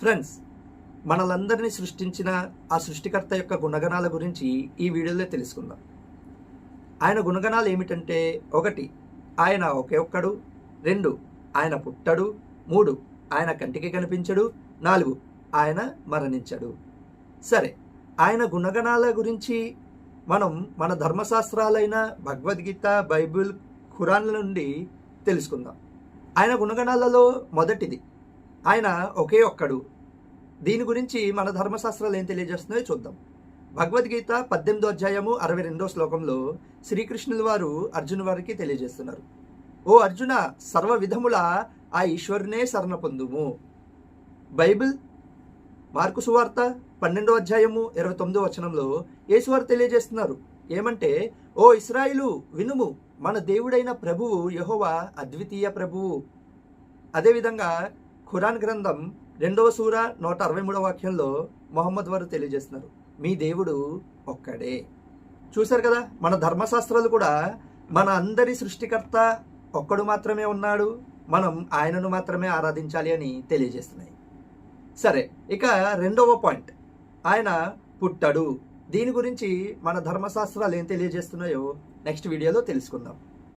Friends మనలందరినీ సృష్టించిన ఆ సృష్టికర్త యొక్క గుణగణాల గురించి ఈ వీడియోలో తెలుసుకుందాం. ఆయన గుణగణాలు ఏమిటంటే ఒకటి ఆయన ఒకే ఒక్కడు రెండు ఆయన పుట్టడు మూడు ఆయన కంటికి కనిపించడు నాలుగు ఆయన మరణించడు. సరే ఆయన గుణగణాల గురించి మనం మన ధర్మశాస్త్రాలైన భగవద్గీత బైబిల్ ఖురాన్ల నుండి తెలుసుకుందాం. ఆయన గుణగణాలలో మొదటిది ఆయన ఒకే ఒక్కడు. దీని గురించి మన ధర్మశాస్త్రాలు ఏం తెలియజేస్తున్నాయో చూద్దాం. భగవద్గీత పద్దెనిమిదో అధ్యాయము అరవై రెండో శ్లోకంలో శ్రీకృష్ణుల వారు అర్జున వారికి తెలియజేస్తున్నారు. ఓ అర్జున సర్వ విధముల ఆ ఈశ్వరునే శరణ పొందుము. బైబిల్ మార్కు సువార్త పన్నెండో అధ్యాయము ఇరవై తొమ్మిదో వచనంలో యేసువారు తెలియజేస్తున్నారు. ఏమంటే ఓ ఇస్రాయిలు వినుము మన దేవుడైన ప్రభువు యహోవా అద్వితీయ ప్రభువు. అదేవిధంగా ఖురాన్ గ్రంథం రెండవ సూర నూట అరవై మూడవ వాక్యంలో మొహమ్మద్ వారు తెలియజేస్తున్నారు. మీ దేవుడు ఒక్కడే. చూశారు కదా మన ధర్మశాస్త్రాలు కూడా మన అందరి సృష్టికర్త ఒక్కడు మాత్రమే ఉన్నాడు మనం ఆయనను మాత్రమే ఆరాధించాలి అని తెలియజేస్తున్నాయి. సరే ఇక రెండవ పాయింట్. ఆయన పుట్టడు. దీని గురించి మన ధర్మశాస్త్రాలు ఏం తెలియజేస్తున్నాయో నెక్స్ట్ వీడియోలో తెలుసుకుందాం.